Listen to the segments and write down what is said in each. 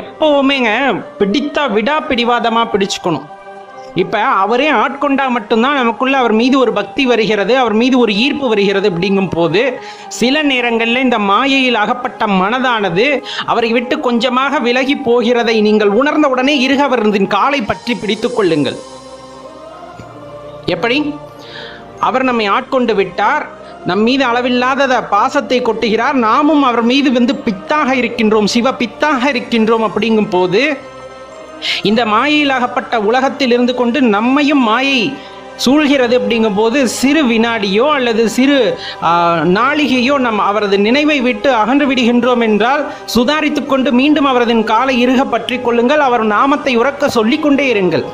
எப்பவுமேங்க பிடித்தா விடா பிடிவாதமாக பிடிச்சுக்கணும். இப்போ அவரே ஆட்கொண்டா மட்டும்தான் நமக்குள்ள அவர் மீது ஒரு பக்தி வருகிறது அவர் மீது ஒரு ஈர்ப்பு வருகிறது அப்படிங்கும் போது சில நேரங்களில் இந்த மாயையில் அகப்பட்ட மனதானது அவரை விட்டு கொஞ்சமாக விலகி போகிறதை நீங்கள் உணர்ந்த உடனே இருகவர்ந்தின் காலை பற்றி பிடித்துக் கொள்ளுங்கள். எப்படி? அவர் நம்மை ஆட்கொண்டு விட்டார் நம் மீது அளவில்லாத பாசத்தை கொட்டுகிறார். நாமும் அவர் மீது வந்து பித்தாக இருக்கின்றோம் சிவ பித்தாக இருக்கின்றோம் அப்படிங்கும் போது இந்த மாயையில் அகப்பட்ட உலகத்தில் இருந்து கொண்டு நம்மையும் மாயை சூழ்கிறது அப்படிங்கும்போது சிறு வினாடியோ அல்லது சிறு நாளிகையோ நம் அவரது நினைவை விட்டு அகன்று விடுகின்றோம் என்றால் சுதாரித்து கொண்டு மீண்டும் அவரது காலை இருக பற்றி கொள்ளுங்கள். அவர் நாமத்தை உறக்க சொல்லிக்கொண்டே இருங்கள்.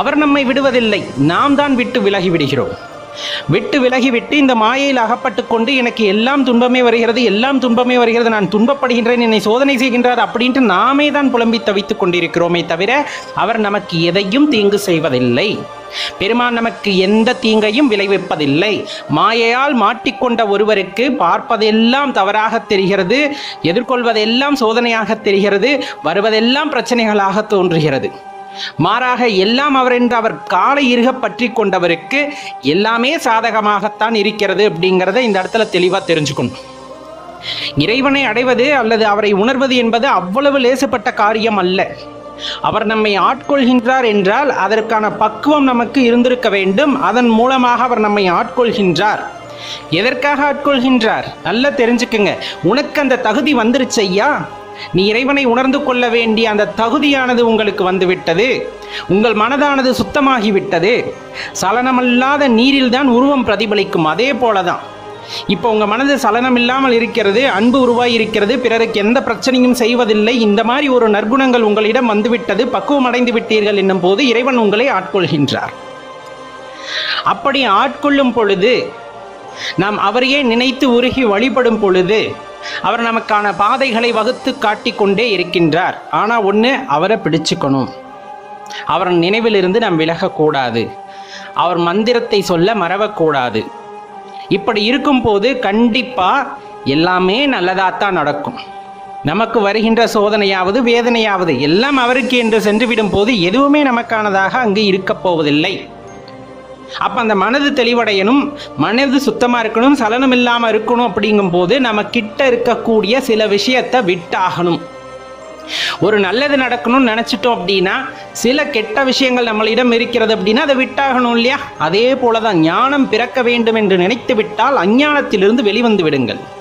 அவர் நம்மை விடுவதில்லை. நாம் தான் விட்டு விலகி விடுகிறோம். விட்டு விலகி விட்டு இந்த மாயையில் அகப்பட்டு கொண்டு எனக்கு எல்லாம் துன்பமே வருகிறது எல்லாம் துன்பமே வருகிறது நான் துன்பப்படுகின்றேன் என்னை சோதனை செய்கின்றார் அப்படின்ட்டு நாமே தான் புலம்பி தவித்துக் கொண்டிருக்கிறோமே தவிர அவர் நமக்கு எதையும் தீங்கு செய்வதில்லை. பெருமான் நமக்கு எந்த தீங்கையும் விளைவிப்பதில்லை. மாயையால் மாட்டிக்கொண்ட ஒருவருக்கு பார்ப்பதெல்லாம் தவறாக தெரிகிறது எதிர்கொள்வதெல்லாம் சோதனையாக தெரிகிறது வருவதெல்லாம் பிரச்சனைகளாக தோன்றுகிறது. மாறாக எல்லாம் அவர் என்று அவர் காலை இருக பற்றி கொண்டவருக்கு எல்லாமே சாதகமாகத்தான் இருக்கிறது அப்படிங்கிறத இந்த இடத்துல தெளிவாக தெரிஞ்சுக்கணும். இறைவனை அடைவது அல்லது அவரை உணர்வது என்பது அவ்வளவு லேசுப்பட்ட காரியம் அல்ல. அவர் நம்மை ஆட்கொள்கின்றார் என்றால் அதற்கான பக்குவம் நமக்கு இருந்திருக்க வேண்டும். அதன் மூலமாக அவர் நம்மை ஆட்கொள்கின்றார். எதற்காக ஆட்கொள்கின்றார்? நல்லா தெரிஞ்சுக்குங்க. உனக்கு அந்த தகுதி வந்துருச்சு ஐயா நீ இறைவனை உணர்ந்து கொள்ள வேண்டிய அந்த தகுதியானது உங்களுக்கு வந்துவிட்டது. உங்கள் மனதானது சுத்தமாகிவிட்டது. சலனமல்லாத நீரில்தான் உருவம் பிரதிபலிக்கும். அதே போலதான். இப்போ உங்க மனது சலனம் இல்லாமல் இருக்கிறது அன்பு உருவாகி இருக்கிறது பிறருக்கு எந்த பிரச்சனையும் செய்வதில்லை. இந்த மாதிரி ஒரு நற்குணங்கள் உங்களிடம் வந்துவிட்டது பக்குவம் அடைந்து விட்டீர்கள் என்னும் போது இறைவன் உங்களை ஆட்கொள்கின்றார். அப்படி ஆட்கொள்ளும் பொழுது நாம் அவரையே நினைத்து உருகி வழிபடும் பொழுது அவர் நமக்கான பாதைகளை வகுத்து காட்டிக்கொண்டே இருக்கின்றார். ஆனால் ஒன்று அவரை பிடிச்சுக்கணும். அவர் நினைவிலிருந்து நாம் விலகக்கூடாது. அவர் மந்திரத்தை சொல்ல மறவக்கூடாது. இப்படி இருக்கும்போது கண்டிப்பாக எல்லாமே நல்லதாகத்தான் நடக்கும். நமக்கு வருகின்ற சோதனையாவது வேதனையாவது எல்லாம் அவருக்கு என்று சென்றுவிடும் போது எதுவுமே நமக்கானதாக அங்கு இருக்கப் போவதில்லை. அப்போ அந்த மனது தெளிவடையணும் மனது சுத்தமாக இருக்கணும் சலனம் இல்லாமல் இருக்கணும் அப்படிங்கும்போது நம்ம கிட்ட இருக்கக்கூடிய சில விஷயத்தை விட்டாகணும். ஒரு நல்லது நடக்கணும்னு நினச்சிட்டோம் அப்படின்னா சில கெட்ட விஷயங்கள் நம்மளிடம் இருக்கிறது அப்படின்னா அதை விட்டாகணும் இல்லையா? அதே போல தான் ஞானம் பிறக்க வேண்டும் என்று நினைத்து விட்டால் அஞ்ஞானத்திலிருந்து வெளிவந்து விடுங்கள்.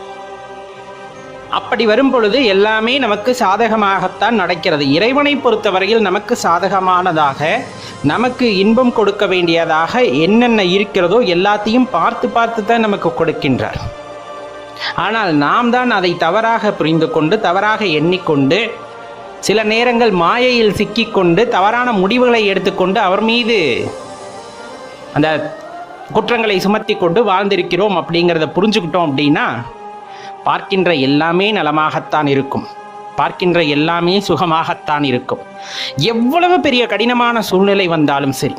அப்படி வரும் பொழுது எல்லாமே நமக்கு சாதகமாகத்தான் நடக்கிறது. இறைவனை பொறுத்தவரையில் நமக்கு சாதகமானதாக நமக்கு இன்பம் கொடுக்க வேண்டியதாக என்னென்ன இருக்கிறதோ எல்லாத்தையும் பார்த்து பார்த்து தான் நமக்கு கொடுக்கின்றார். ஆனால் நாம் தான் அதை தவறாக புரிந்து கொண்டு தவறாக எண்ணிக்கொண்டு சில நேரங்கள் மாயையில் சிக்கிக்கொண்டு தவறான முடிவுகளை எடுத்துக்கொண்டு அவர் மீது அந்த குற்றங்களை சுமத்தி கொண்டு வாழ்ந்திருக்கிறோம் அப்படிங்கிறத புரிஞ்சுக்கிட்டோம் அப்படின்னா பார்க்கின்ற எல்லாமே நலமாகத்தான் இருக்கும். பார்க்கின்ற எல்லாமே சுகமாகத்தான் இருக்கும். எவ்வளவு பெரிய கடினமான சூழ்நிலை வந்தாலும் சரி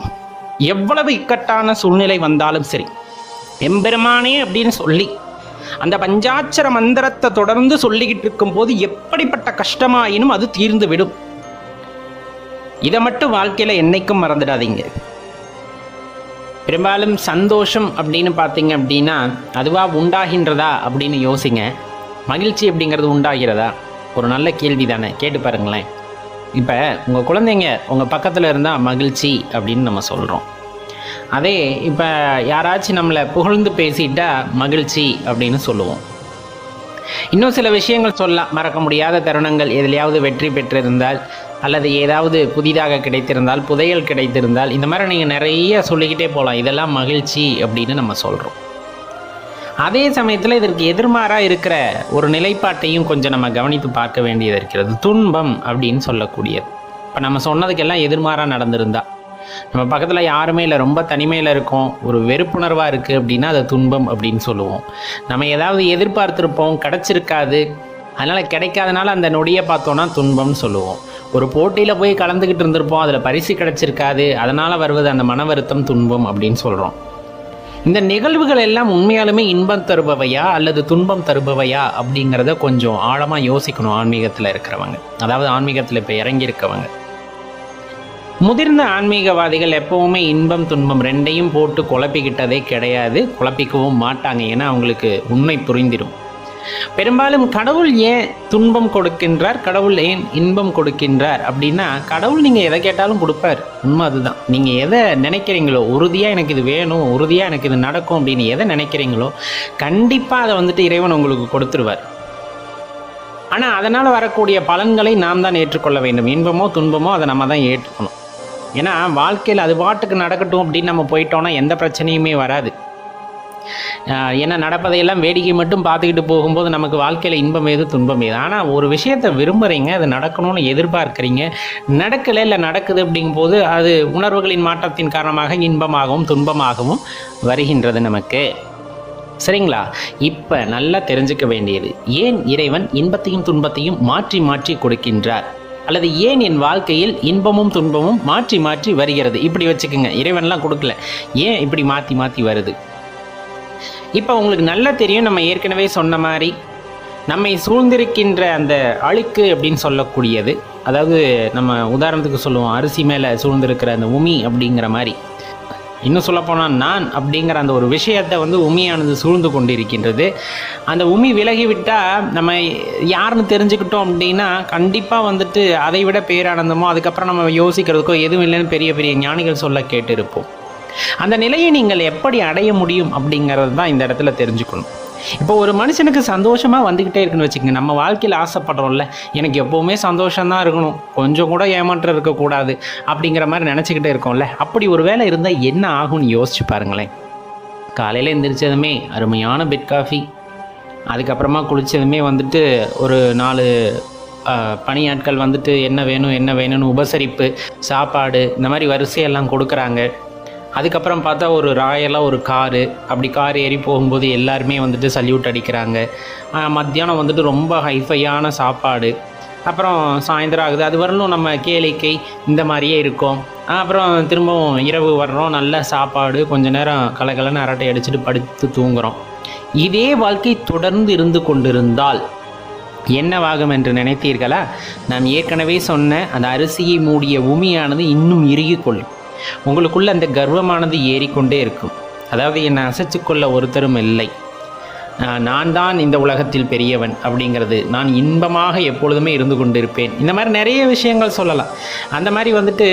எவ்வளவு இக்கட்டான சூழ்நிலை வந்தாலும் சரி எம்பெருமானே அப்படின்னு சொல்லி அந்த பஞ்சாட்சர மந்திரத்தை தொடர்ந்து சொல்லிக்கிட்டு இருக்கும்போது எப்படிப்பட்ட கஷ்டமாயினும் அது தீர்ந்து விடும் இதை மட்டும் வாழ்க்கையில் என்னைக்கும் மறந்துடாதீங்க. பெரும்பாலும் சந்தோஷம் அப்படின்னு பார்த்தீங்க அப்படின்னா அதுவாக உண்டாகின்றதா அப்படின்னு யோசிங்க. மகிழ்ச்சி அப்படிங்கிறது உண்டாகிறதா? ஒரு நல்ல கேள்வி தானே. கேட்டு பாருங்களேன். இப்போ உங்கள் குழந்தைங்க உங்கள் பக்கத்தில் இருந்தால் மகிழ்ச்சி அப்படின்னு நம்ம சொல்கிறோம் அதே இப்போ யாராச்சும் நம்மளை புகழ்ந்து பேசிட்டா மகிழ்ச்சி அப்படின்னு சொல்லுவோம். இன்னும் சில விஷயங்கள் சொல்லலாம். மறக்க முடியாத தருணங்கள் எதுலையாவது வெற்றி பெற்றிருந்தால் அல்லது ஏதாவது புதிதாக கிடைத்திருந்தால் புதையல் கிடைத்திருந்தால் இந்த மாதிரி நீங்கள் நிறைய சொல்லிக்கிட்டே போகலாம் இதெல்லாம் மகிழ்ச்சி அப்படின்னு நம்ம சொல்கிறோம் அதே சமயத்தில் இதற்கு எதிர்மாறாக இருக்கிற ஒரு நிலைப்பாட்டையும் கொஞ்சம் நம்ம கவனித்து பார்க்க வேண்டியது இருக்கிறது. துன்பம் அப்படின்னு சொல்லக்கூடியது. இப்போ நம்ம சொன்னதுக்கெல்லாம் எதிர்மாறாக நடந்திருந்தா நம்ம பக்கத்தில் யாருமே இல்லை ரொம்ப தனிமையில் இருக்கோம் ஒரு வெறுப்புணர்வாக இருக்குது அப்படின்னா அது துன்பம் அப்படின்னு சொல்லுவோம். நம்ம ஏதாவது எதிர்பார்த்துருப்போம் கிடச்சிருக்காது அதனால் கிடைக்காதனால அந்த நொடியை பார்த்தோன்னா துன்பம்னு சொல்லுவோம். ஒரு போட்டியில் போய் கலந்துக்கிட்டு இருந்திருப்போம். அதில் பரிசு கிடச்சிருக்காது. அதனால் வருவது அந்த மன வருத்தம் துன்பம் அப்படின்னு சொல்கிறோம் இந்த நிகழ்வுகள் எல்லாம் உண்மையாலுமே இன்பம் தருபவையா அல்லது துன்பம் தருபவையா அப்படிங்கிறத கொஞ்சம் ஆழமாக யோசிக்கணும் ஆன்மீகத்தில் இருக்கிறவங்க. அதாவது ஆன்மீகத்தில் இப்போ இறங்கியிருக்கவங்க. முதிர்ந்த ஆன்மீகவாதிகள் எப்பவுமே இன்பம் துன்பம் ரெண்டையும் போட்டு குழப்பிக்கிட்டதே கிடையாது. குழப்பிக்கவும் மாட்டாங்க. ஏன்னா அவங்களுக்கு உண்மை புரிந்திடும் பெரும்பாலும் கடவுள் ஏன் துன்பம் கொடுக்கின்றார்? கடவுள் ஏன் இன்பம் கொடுக்கின்றார்? அப்படின்னா கடவுள் நீங்கள் எதை கேட்டாலும் கொடுப்பார். உண்மை அதுதான். நீங்கள் எதை நினைக்கிறீங்களோ உறுதியாக எனக்கு இது வேணும் உறுதியாக எனக்கு இது நடக்கும் அப்படின்னு எதை நினைக்கிறீங்களோ கண்டிப்பாக அதை வந்துட்டு இறைவன் உங்களுக்கு கொடுத்துருவார். ஆனால் அதனால் வரக்கூடிய பலன்களை நாம் தான் ஏற்றுக்கொள்ள வேண்டும். இன்பமோ துன்பமோ அதை நம்ம தான் ஏற்றுக்கணும். ஏன்னா வாழ்க்கையில் அது பாட்டுக்கு நடக்கட்டும் அப்படின்னு நம்ம போயிட்டோம்னா எந்த பிரச்சனையுமே வராது. ஏன்னா நடப்பதையெல்லாம் வேடிக்கை மட்டும் பார்த்துக்கிட்டு போகும்போது நமக்கு வாழ்க்கையில் இன்பம் ஏது துன்பம் ஏது? ஆனால் ஒரு விஷயத்தை விரும்புகிறீங்க அது நடக்கணும்னு எதிர்பார்க்குறீங்க நடக்கலை இல்லை நடக்குது அப்படிங்கும்போது அது உணர்வுகளின் மாற்றத்தின் காரணமாக இன்பமாகவும் துன்பமாகவும் வருகின்றது நமக்கு. சரிங்களா? இப்போ நல்லா தெரிஞ்சுக்க வேண்டியது ஏன் இறைவன் இன்பத்தையும் துன்பத்தையும் மாற்றி மாற்றி கொடுக்கின்றார்? அல்லது ஏன் என் வாழ்க்கையில் இன்பமும் துன்பமும் மாற்றி மாற்றி வருகிறது? இப்படி வச்சுக்கோங்க இறைவன்லாம் கொடுக்கல. ஏன் இப்படி மாற்றி மாற்றி வருது? இப்போ உங்களுக்கு நல்லா தெரியும் நம்ம ஏற்கனவே சொன்ன மாதிரி நம்மை சூழ்ந்திருக்கின்ற அந்த அழுக்கு அப்படின்னு சொல்லக்கூடியது. அதாவது நம்ம உதாரணத்துக்கு சொல்லுவோம் அரிசி மேலே சூழ்ந்திருக்கிற அந்த உமி அப்படிங்கிற மாதிரி. இன்னும் சொல்லப்போனால் நான் அப்படிங்கிற அந்த ஒரு விஷயத்தை வந்து உமியானது சூழ்ந்து கொண்டிருக்கின்றது. அந்த உமி விலகிவிட்டால் நம்ம யாருன்னு தெரிஞ்சுக்கிட்டோம் அப்படின்னா கண்டிப்பாக வந்துட்டு அதை விட பேரானந்தமோ அதுக்கப்புறம் நம்ம யோசிக்கிறதுக்கோ எதுவும் இல்லைன்னு பெரிய பெரிய ஞானிகள் சொல்ல கேட்டிருப்போம். அந்த நிலையை நீங்கள் எப்படி அடைய முடியும் அப்படிங்கிறது தான் இந்த இடத்துல தெரிஞ்சுக்கணும். இப்போ ஒரு மனுஷனுக்கு சந்தோஷமாக வந்துக்கிட்டே இருக்குன்னு வச்சுக்கோங்க. நம்ம வாழ்க்கையில் ஆசைப்படுறோம்ல. எனக்கு எப்போவுமே சந்தோஷம்தான் இருக்கணும். கொஞ்சம் கூட ஏமாற்றம் இருக்கக்கூடாது அப்படிங்கிற மாதிரி நினச்சிக்கிட்டே இருக்கோம்ல. அப்படி ஒரு வேலை இருந்தால் என்ன ஆகும்னு யோசிச்சு பாருங்களேன். காலையில் எந்திரிச்சதுமே அருமையான பெட் காஃபி அதுக்கப்புறமா குளித்ததுமே வந்துட்டு ஒரு நாலு பணியாட்கள் வந்துட்டு என்ன வேணும் என்ன வேணும்னு உபசரிப்பு சாப்பாடு இந்த மாதிரி வரிசையெல்லாம் கொடுக்குறாங்க. அதுக்கப்புறம் பார்த்தா ஒரு ராயலாக ஒரு காரு. அப்படி கார் ஏறி போகும்போது எல்லாருமே வந்துட்டு சல்யூட் அடிக்கிறாங்க. மத்தியானம் வந்துட்டு ரொம்ப ஹைஃபையான சாப்பாடு. அப்புறம் சாயந்தரம் ஆகுது. அது வரலும் நம்ம கேளிக்கை இந்த மாதிரியே இருக்கும். அப்புறம் திரும்பவும் இரவு வர்றோம். நல்ல சாப்பாடு. கொஞ்ச நேரம் கலகலன்னு அரட்டை அடிச்சுட்டு படுத்து தூங்குறோம். இதே வாழ்க்கை தொடர்ந்து இருந்து கொண்டிருந்தால் என்னவாகும் என்று நினைத்தீர்களா? நாம் ஏற்கனவே சொன்ன அந்த அரிசியை மூடிய உமியானது இன்னும் இறுகிக் கொள்ளும் உங்களுக்குள்ள அந்த கர்வமானது ஏறிக்கொண்டே இருக்கும். அதாவது என்னை அசைச்சுக்கொள்ள ஒருத்தரும் இல்லை. நான் தான் இந்த உலகத்தில் பெரியவன் அப்படிங்கிறது. நான் இன்பமாக எப்பொழுதுமே இருந்து கொண்டிருப்பேன். இந்த மாதிரி நிறைய விஷயங்கள் சொல்லலாம். அந்த மாதிரி வந்துட்டு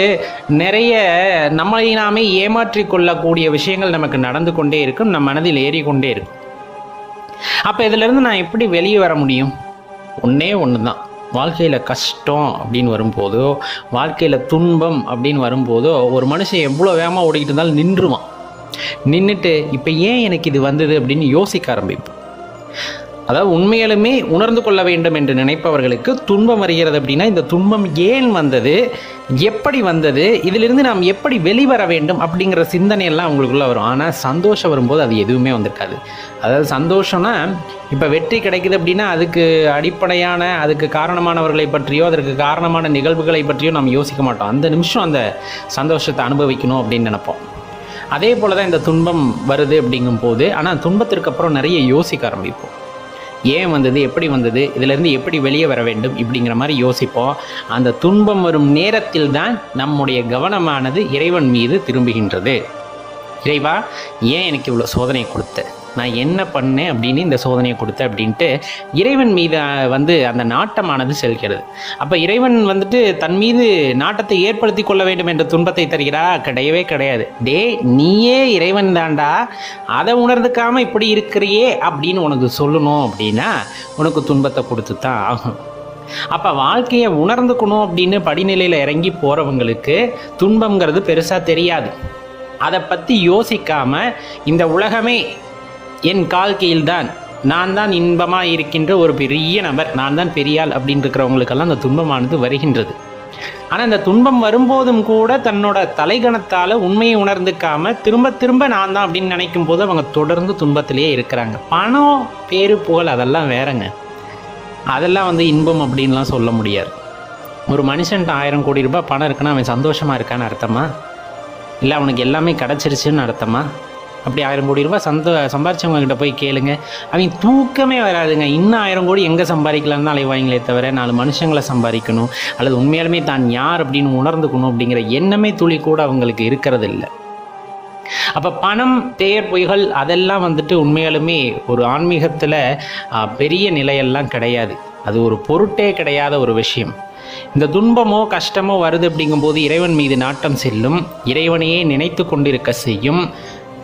நிறைய நம்மளை நாமே ஏமாற்றி கொள்ளக்கூடிய விஷயங்கள் நமக்கு நடந்து கொண்டே இருக்கும். நம் மனதில் ஏறிக்கொண்டே இருக்கும். அப்போ இதிலிருந்து நான் எப்படி வெளியே வர முடியும்? ஒன்றே ஒன்று தான் வாழ்க்கையில் கஷ்டம் அப்படின்னு வரும்போதோ வாழ்க்கையில் துன்பம் அப்படின்னு வரும்போதோ ஒரு மனுஷன் எவ்வளோ வேகமாக ஓடிக்கிட்டு இருந்தாலும் நின்றுவான். நின்றுட்டு இப்போ ஏன் எனக்கு இது வந்தது அப்படின்னு யோசிக்க ஆரம்பிப்போம். அதாவது உண்மையிலுமே உணர்ந்து கொள்ள வேண்டும் என்று நினைப்பவர்களுக்கு துன்பம் வருகிறது அப்படின்னா இந்த துன்பம் ஏன் வந்தது? எப்படி வந்தது? இதிலிருந்து நாம் எப்படி வெளிவர வேண்டும் அப்படிங்கிற சிந்தனையெல்லாம் எல்லாம் வரும். ஆனால் சந்தோஷம் வரும்போது அது எதுவுமே வந்திருக்காது. அதாவது சந்தோஷம்னா இப்போ வெற்றி கிடைக்குது அப்படின்னா அதுக்கு அடிப்படையான அதுக்கு காரணமானவர்களை பற்றியோ அதற்கு காரணமான நிகழ்வுகளை பற்றியோ நாம் யோசிக்க மாட்டோம். அந்த நிமிஷம் அந்த சந்தோஷத்தை அனுபவிக்கணும் அப்படின்னு நினைப்போம். அதே போல தான் இந்த துன்பம் வருது அப்படிங்கும்போது ஆனால் துன்பத்திற்கு அப்புறம் நிறைய யோசிக்க ஆரம்பிப்போம். ஏன் வந்தது எப்படி வந்தது இதிலிருந்து எப்படி வெளியே வர வேண்டும் இப்படிங்கிற மாதிரி யோசிப்போம். அந்த துன்பம் வரும் நேரத்தில் தான் நம்முடைய கவனமானது இறைவன் மீது திரும்புகின்றது. இறைவா ஏன் எனக்கு இவ்வளோ சோதனை கொடுத்த? நான் என்ன பண்ணேன் அப்படின்னு இந்த சோதனையை கொடுத்தேன் அப்படின்ட்டு இறைவன் மீது வந்து அந்த நாட்டமானது செல்கிறது. அப்போ இறைவன் வந்துட்டு தன் மீது நாட்டத்தை ஏற்படுத்தி கொள்ள வேண்டும் என்ற துன்பத்தை தருகிறா? கிடையவே கிடையாது. டே நீயே இறைவன் தாண்டா. அதை உணர்ந்துக்காம இப்படி இருக்கிறியே அப்படின்னு உனக்கு சொல்லணும் அப்படின்னா உனக்கு துன்பத்தை கொடுத்து தான் ஆகும். அப்போ வாழ்க்கையை உணர்ந்துக்கணும் அப்படின்னு படிநிலையில் இறங்கி போகிறவங்களுக்கு துன்பங்கிறது பெருசாக தெரியாது. அதை பற்றி யோசிக்காமல் இந்த உலகமே என் கால் கீழ்தான் நான் தான் இன்பமாக இருக்கின்ற ஒரு பெரிய நபர். நான் தான் பெரியாள் அப்படின்னு இருக்கிறவங்களுக்கெல்லாம் அந்த துன்பமானது வருகின்றது. ஆனால் இந்த துன்பம் வரும்போதும் கூட தன்னோட தலைகணத்தால் உண்மையை உணர்ந்துக்காம திரும்ப திரும்ப நான் தான் அப்படின்னு நினைக்கும் போது அவங்க தொடர்ந்து துன்பத்திலேயே இருக்கிறாங்க. பணம் பேரு புகழ் அதெல்லாம் வேறங்க. அதெல்லாம் வந்து இன்பம் அப்படின்லாம் சொல்ல முடியாது. ஒரு மனுஷன்ட்ட ஆயிரம் கோடி ரூபாய் பணம் இருக்குன்னா அவன் சந்தோஷமாக இருக்கான்னு அர்த்தமா? இல்லை அவனுக்கு எல்லாமே கிடச்சிருச்சுன்னு அர்த்தமா? அப்படி ஆயிரம் கோடி ரூபாய் சந்த சம்பாரிச்சவங்க கிட்ட போய் கேளுங்க. அவங்க தூக்கமே வராதுங்க. இன்னும் ஆயிரம் கோடி எங்கே சம்பாதிக்கலாம்னு அலைவாங்களே தவிர நாலு மனுஷங்களை சம்பாதிக்கணும். அல்லது உண்மையாலுமே தான் யார் அப்படின்னு உணர்ந்துக்கணும் அப்படிங்கிற எண்ணமே துளி கூட அவங்களுக்கு இருக்கிறது இல்லை அப்போ பணம் தேர் பொய்கள் அதெல்லாம் வந்துட்டு உண்மையாலுமே ஒரு ஆன்மீகத்தில் பெரிய நிலையெல்லாம் கிடையாது. அது ஒரு பொருட்டே கிடையாத ஒரு விஷயம். இந்த துன்பமோ கஷ்டமோ வருது அப்படிங்கும்போது இறைவன் மீது நாட்டம் செல்லும். இறைவனையே நினைத்து கொண்டிருக்க செய்யும்.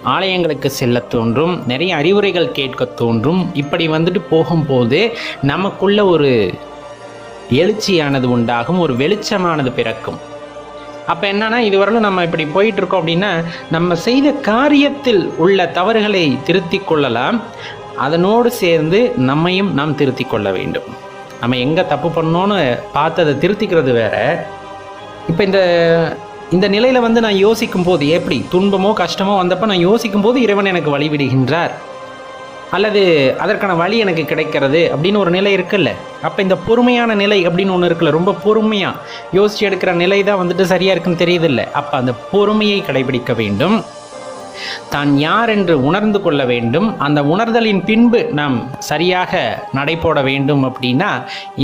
ஆலயங்களுக்கு செல்ல தோன்றும் நிறைய அறிவுரைகள் கேட்க தோன்றும். இப்படி வந்துட்டு போகும்போது நமக்குள்ள ஒரு எழுச்சியானது உண்டாகும் ஒரு வெளிச்சமானது பிறக்கும். அப்போ என்னன்னா இதுவரையிலும் நம்ம இப்படி போயிட்டு இருக்கோம் அப்படின்னா நம்ம செய்த காரியத்தில் உள்ள தவறுகளை திருத்தி கொள்ளலாம். அதனோடு சேர்ந்து நம்மையும் நாம் திருத்தி கொள்ள வேண்டும். நம்ம எங்கே தப்பு பண்ணோன்னு பார்த்து அதை திருத்திக்கிறது வேற. இப்போ இந்த இந்த நிலையில் வந்து நான் யோசிக்கும் போது எப்படி? துன்பமோ கஷ்டமோ வந்தப்போ நான் யோசிக்கும் போது இறைவன் எனக்கு வழிவிடுகின்றார். அல்லது அதற்கான வழி எனக்கு கிடைக்கிறது அப்படின்னு ஒரு நிலை இருக்குல்ல? அப்போ இந்த பொறுமையான நிலை அப்படின்னு ஒன்று இருக்குல்ல? ரொம்ப பொறுமையாக யோசிச்சு எடுக்கிற நிலை தான் வந்துட்டு சரியாக இருக்குன்னு தெரியுதில்ல? அப்போ அந்த பொறுமையை கடைபிடிக்க வேண்டும். தான் யார் என்று உணர்ந்து கொள்ள வேண்டும். அந்த உணர்தலின் பின்பு நாம் சரியாக நடைபோட வேண்டும் அப்படின்னா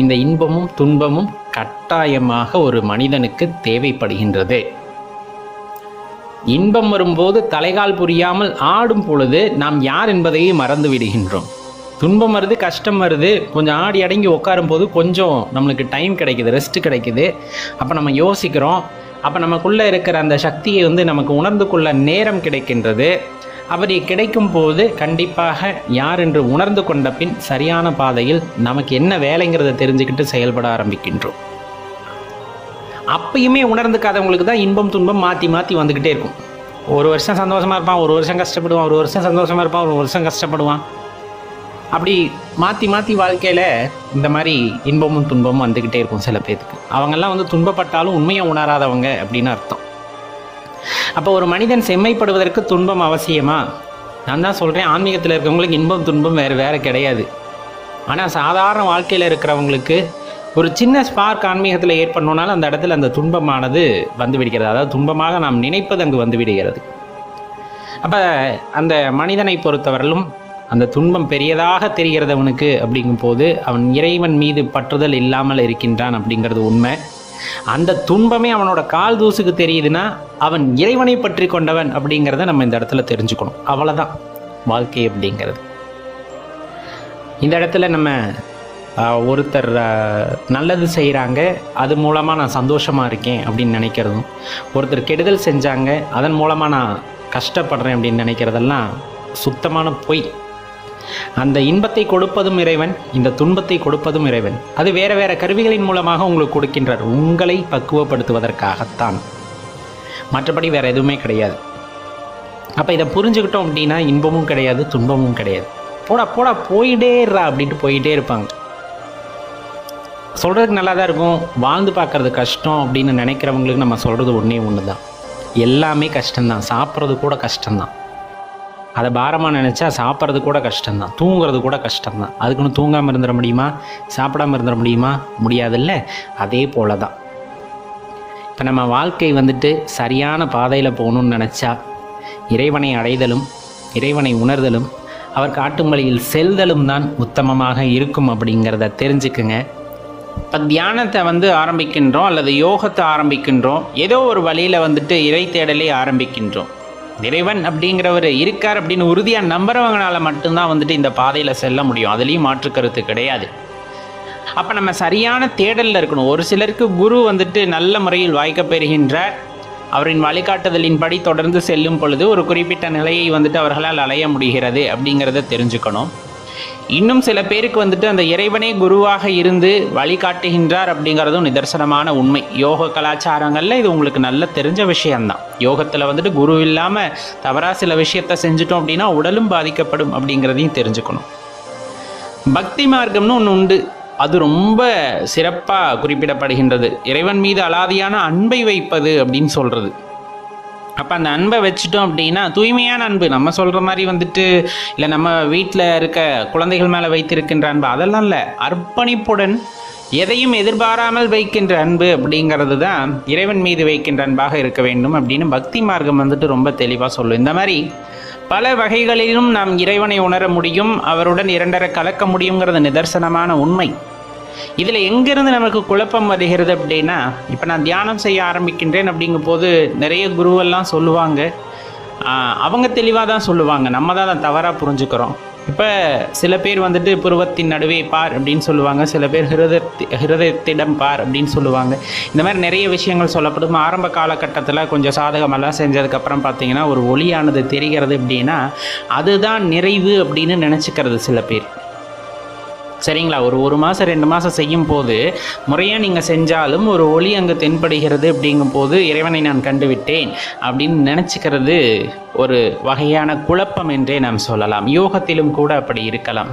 இந்த இன்பமும் துன்பமும் கட்டாயமாக ஒரு மனிதனுக்கு தேவைப்படுகின்றது. இன்பம் வரும்போது தலைகால் புரியாமல் ஆடும் பொழுது நாம் யார் என்பதையே மறந்து விடுகின்றோம். துன்பம் வருது கஷ்டம் வருது கொஞ்சம் ஆடி அடங்கி உட்காரும் போது கொஞ்சம் நம்மளுக்கு டைம் கிடைக்குது ரெஸ்ட் கிடைக்குது. அப்போ நம்ம யோசிக்கிறோம் அப்போ நமக்குள்ளே இருக்கிற அந்த சக்தியை வந்து நமக்கு உணர்ந்து கொள்ள நேரம் கிடைக்கின்றது. அப்படி கிடைக்கும் போது கண்டிப்பாக யார் என்று உணர்ந்து கொண்ட பின் சரியான பாதையில் நமக்கு என்ன வேலைங்கிறத தெரிஞ்சுக்கிட்டு செயல்பட ஆரம்பிக்கின்றோம். அப்பயுமே உணர்ந்துக்காதவங்களுக்கு தான் இன்பம் துன்பம் மாற்றி மாற்றி வந்துக்கிட்டே இருக்கும். ஒரு வருஷம் சந்தோஷமாக இருப்பான் ஒரு வருஷம் கஷ்டப்படுவான் ஒரு வருஷம் சந்தோஷமாக இருப்பான் ஒரு வருஷம் கஷ்டப்படுவான். அப்படி மாற்றி மாற்றி வாழ்க்கையில் இந்த மாதிரி இன்பமும் துன்பமும் வந்துக்கிட்டே இருக்கும் சில பேருக்கு அவங்கெல்லாம் வந்து துன்பப்பட்டாலும் உண்மையை உணராதவங்க அப்படின்னு அர்த்தம். அப்போ ஒரு மனிதன் செம்மைப்படுவதற்கு துன்பம் அவசியமா? நான் தான் சொல்கிறேன் ஆன்மீகத்தில் இருக்கிறவங்களுக்கு இன்பம் துன்பம் வேறு வேறு கிடையாது. ஆனால் சாதாரண வாழ்க்கையில் இருக்கிறவங்களுக்கு ஒரு சின்ன ஸ்பார்க் ஆன்மீகத்தில் ஏற்படணுனாலும் அந்த இடத்துல அந்த துன்பமானது வந்து விடுகிறது. அதாவது துன்பமாக நாம் நினைப்பது அங்கு வந்து விடுகிறது. அப்போ அந்த மனிதனை பொறுத்தவரையிலும் அந்த துன்பம் பெரியதாக தெரிகிறது அவனுக்கு அப்படிங்கும்போது அவன் இறைவன் மீது பற்றுதல் இல்லாமல் இருக்கின்றான் அப்படிங்கிறது உண்மை. அந்த துன்பமே அவனோட கால் தூசுக்கு தெரியுதுன்னா அவன் இறைவனை பற்றி கொண்டவன் அப்படிங்கிறத நம்ம இந்த இடத்துல தெரிஞ்சுக்கணும். அவ்வளோதான் வாழ்க்கை அப்படிங்கிறது. இந்த இடத்துல நம்ம ஒருத்தர் நல்லது செய்கிறாங்க அது மூலமாக நான் சந்தோஷமாக இருக்கேன் அப்படின்னு நினைக்கிறதும் ஒருத்தர் கெடுதல் செஞ்சாங்க அதன் மூலமாக நான் கஷ்டப்படுறேன் அப்படின்னு நினைக்கிறதெல்லாம் சுத்தமான பொய். அந்த இன்பத்தை கொடுப்பதும் இறைவன் இந்த துன்பத்தை கொடுப்பதும் இறைவன். அது வேற வேற கருவிகளின் மூலமாக உங்களுக்கு கொடுக்கின்றார். உங்களை பக்குவப்படுத்துவதற்காகத்தான். மற்றபடி வேற எதுவுமே கிடையாது. அப்போ இதை புரிஞ்சுக்கிட்டோம் அப்படின்னா இன்பமும் கிடையாது துன்பமும் கிடையாது. போடா போடா போயிட்டேறா அப்படின்ட்டு போயிட்டே இருப்பாங்க. சொல்கிறதுக்கு நல்லா தான் இருக்கும். வாழ்ந்து பார்க்குறது கஷ்டம் அப்படின்னு நினைக்கிறவங்களுக்கு நம்ம சொல்கிறது ஒன்றே ஒன்று தான் எல்லாமே கஷ்டம்தான். சாப்பிட்றது கூட கஷ்டம்தான். அதை பாரமாக நினச்சா சாப்பிட்றது கூட கஷ்டம்தான். தூங்குறது கூட கஷ்டம்தான். அதுக்குன்னு தூங்காமல் இருந்துட முடியுமா? சாப்பிடாம இருந்துட முடியுமா? முடியாதுல்ல. அதே போல தான் இப்போ நம்ம வாழ்க்கை வந்துட்டு சரியான பாதையில் போகணும்னு நினச்சா இறைவனை அடைதலும் இறைவனை உணர்தலும் அவர் காட்டும் வழியில் செல்தலும் தான் உத்தமமாக இருக்கும் அப்படிங்கிறத தெரிஞ்சுக்குங்க. இப்போ தியானத்தை வந்து ஆரம்பிக்கின்றோம் அல்லது யோகத்தை ஆரம்பிக்கின்றோம். ஏதோ ஒரு வழியில் வந்துட்டு இறை தேடலை ஆரம்பிக்கின்றோம். இறைவன் அப்படிங்கிறவர் இருக்கார் அப்படின்னு உறுதியாக நம்புறவங்களால மட்டும்தான் வந்துட்டு இந்த பாதையில் செல்ல முடியும். அதுலேயும் மாற்று கருத்து கிடையாது. அப்போ நம்ம சரியான தேடலில் இருக்கணும். ஒரு சிலருக்கு குரு வந்துட்டு நல்ல முறையில் வாய்க்கப் பெறுகின்றார். அவரின் வழிகாட்டுதலின்படி தொடர்ந்து செல்லும் பொழுது ஒரு குறிப்பிட்ட நிலையை வந்துட்டு அவர்களால் அலைய முடிகிறது அப்படிங்கிறத தெரிஞ்சுக்கணும். இன்னும் சில பேருக்கு வந்துட்டு அந்த இறைவனே குருவாக இருந்து வழிகாட்டுகின்றார் அப்படிங்கிறதும் நிதர்சனமான உண்மை. யோக கலாச்சாரங்களில் இது உங்களுக்கு நல்ல தெரிஞ்ச விஷயம்தான். யோகத்தில் வந்துட்டு குரு இல்லாமல் தவறாக சில விஷயத்த செஞ்சுட்டோம் அப்படின்னா உடலும் பாதிக்கப்படும் அப்படிங்கிறதையும் தெரிஞ்சுக்கணும். பக்தி மார்க்கம்னு ஒன்று உண்டு. அது ரொம்ப சிறப்பாக குறிப்பிடப்படுகின்றது. இறைவன் மீது அலாதியான அன்பை வைப்பது அப்படின்னு சொல்கிறது அப்போ அந்த அன்பை வச்சுட்டோம் அப்படின்னா தூய்மையான அன்பு நம்ம சொல்கிற மாதிரி வந்துட்டு இல்லை நம்ம வீட்டில் இருக்க குழந்தைகள் மேலே வைத்திருக்கின்ற அன்பு அதெல்லாம் இல்லை. அர்ப்பணிப்புடன் எதையும் எதிர்பாராமல் வைக்கின்ற அன்பு அப்படிங்கிறது தான் இறைவன் மீது வைக்கின்ற அன்பாக இருக்க வேண்டும் அப்படின்னு பக்தி மார்க்கம் வந்துட்டு ரொம்ப தெளிவாக சொல்லும். இந்த மாதிரி பல வகைகளிலும் நாம் இறைவனை உணர முடியும் அவருடன் இரண்டரை கலக்க முடியுங்கிறது நிதர்சனமான உண்மை. இதில் எங்கேருந்து நமக்கு குழப்பம் வருகிறது அப்படின்னா இப்போ நான் தியானம் செய்ய ஆரம்பிக்கின்றேன் அப்படிங்கும் போது நிறைய குருவெல்லாம் சொல்லுவாங்க. அவங்க தெளிவாக தான் சொல்லுவாங்க. நம்ம தான் அதை தவறாக புரிஞ்சுக்கிறோம். இப்போ சில பேர் வந்துட்டு புருவத்தின் நடுவே பார் அப்படின்னு சொல்லுவாங்க. சில பேர் ஹிருதத்தி ஹிருதயத்திடம் பார் அப்படின்னு சொல்லுவாங்க. இந்த மாதிரி நிறைய விஷயங்கள் சொல்லப்படும். ஆரம்ப காலகட்டத்தில் கொஞ்சம் சாதகமெல்லாம் செஞ்சதுக்கப்புறம் பார்த்தீங்கன்னா ஒரு ஒளியானது தெரிகிறது அப்படின்னா அதுதான் நிறைவு அப்படின்னு நினச்சிக்கிறது சில பேர். சரிங்களா? ஒரு ஒரு மாதம் ரெண்டு மாதம் செய்யும் போது முறையாக நீங்கள் செஞ்சாலும் ஒரு ஒளி அங்கே தென்படுகிறது அப்படிங்கும் போது இறைவனை நான் கண்டுவிட்டேன் அப்படின்னு நினச்சிக்கிறது ஒரு வகையான குழப்பம் என்றே நாம் சொல்லலாம். யோகத்திலும் கூட அப்படி இருக்கலாம்.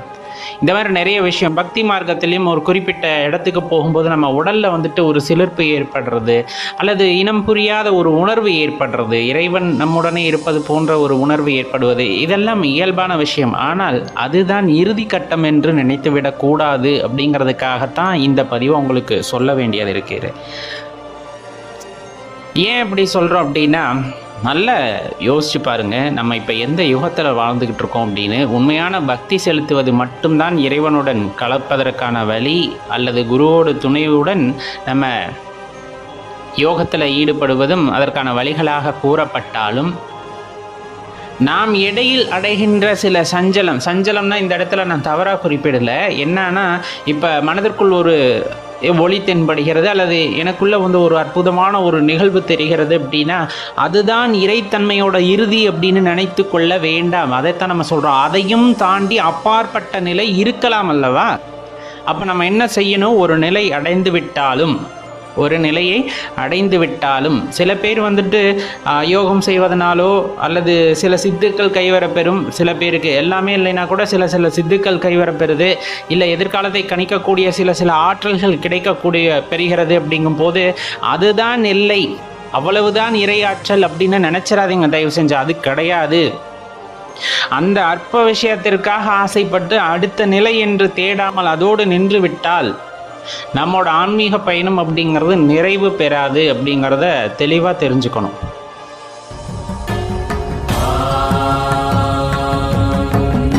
இந்த மாதிரி நிறைய விஷயம் பக்தி மார்க்கத்திலையும் ஒரு குறிப்பிட்ட இடத்துக்கு போகும்போது நம்ம உடலில் வந்துட்டு ஒரு சிலிர்ப்பு ஏற்படுறது அல்லது இனம் புரியாத ஒரு உணர்வு ஏற்படுறது இறைவன் நம்முடனே இருப்பது போன்ற ஒரு உணர்வு ஏற்படுவது இதெல்லாம் இயல்பான விஷயம். ஆனால் அதுதான் இறுதி கட்டம் என்று நினைத்து விடக்கூடாது அப்படிங்கிறதுக்காகத்தான் இந்த பதிவை உங்களுக்கு சொல்ல வேண்டியது இருக்கிறது. ஏன் இப்படி சொல்கிறோம் அப்படின்னா நல்ல யோசிச்சு பாருங்க நம்ம இப்போ எந்த யுகத்தில் வாழ்ந்துக்கிட்டு இருக்கோம் அப்படின்னு உண்மையான பக்தி செலுத்துவது மட்டும்தான் இறைவனுடன் கலப்பதற்கான வழி அல்லது குருவோடு துணையுடன் நம்ம யோகத்தில் ஈடுபடுவதும் அதற்கான வழிகளாக கூறப்பட்டாலும் நாம் இடையில் அடைகின்ற சில சஞ்சலம் சஞ்சலம்னா இந்த இடத்துல நான் தவறாக குறிப்பிடல. என்னன்னா இப்போ மனதிற்குள் ஒரு ஒளி தென்படுகிறது அல்லது எனக்குள்ள வந்து ஒரு அற்புதமான ஒரு நிகழ்வு தெரிகிறது அப்படின்னா அதுதான் இறைத்தன்மையோட இறுதி அப்படின்னு நினைத்து கொள்ள வேண்டாம். அதைத்தான் நம்ம சொல்கிறோம் அதையும் தாண்டி அப்பாற்பட்ட நிலை இருக்கலாம் அல்லவா? அப்போ நம்ம என்ன செய்யணும்? ஒரு நிலை அடைந்து விட்டாலும் ஒரு நிலையை அடைந்து விட்டாலும் சில பேர் வந்துட்டு யோகம் செய்வதனாலோ அல்லது சில சித்துக்கள் கைவரப்பெறும் சில பேருக்கு. எல்லாமே இல்லைன்னா கூட சில சில சித்துக்கள் கைவரப்பெறுது. இல்லை எதிர்காலத்தை கணிக்கக்கூடிய சில சில ஆற்றல்கள் கிடைக்கக்கூடிய பெறுகிறது அப்படிங்கும் போது அதுதான் எல்லை அவ்வளவுதான் இறையாற்றல் அப்படின்னு நினைச்சிடாதீங்க தயவு செஞ்சு அது கிடையாது. அந்த அற்ப விஷயத்திற்காக ஆசைப்பட்டு அடுத்த நிலை என்று தேடாமல் அதோடு நின்று விட்டால் நம்மோட ஆன்மீக பயணம் அப்படிங்கிறது நிறைவு பெறாது அப்படிங்கிறத தெளிவாக தெரிஞ்சுக்கணும்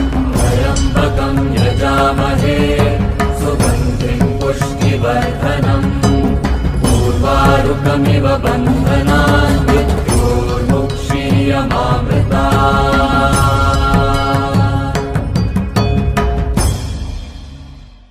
त्र्यम्बकं यजामहे सुगन्धिं पुष्टिवर्धनम् पूर्वारुकमिव बन्धनान् मृत्योर्मुक्षीयमामृ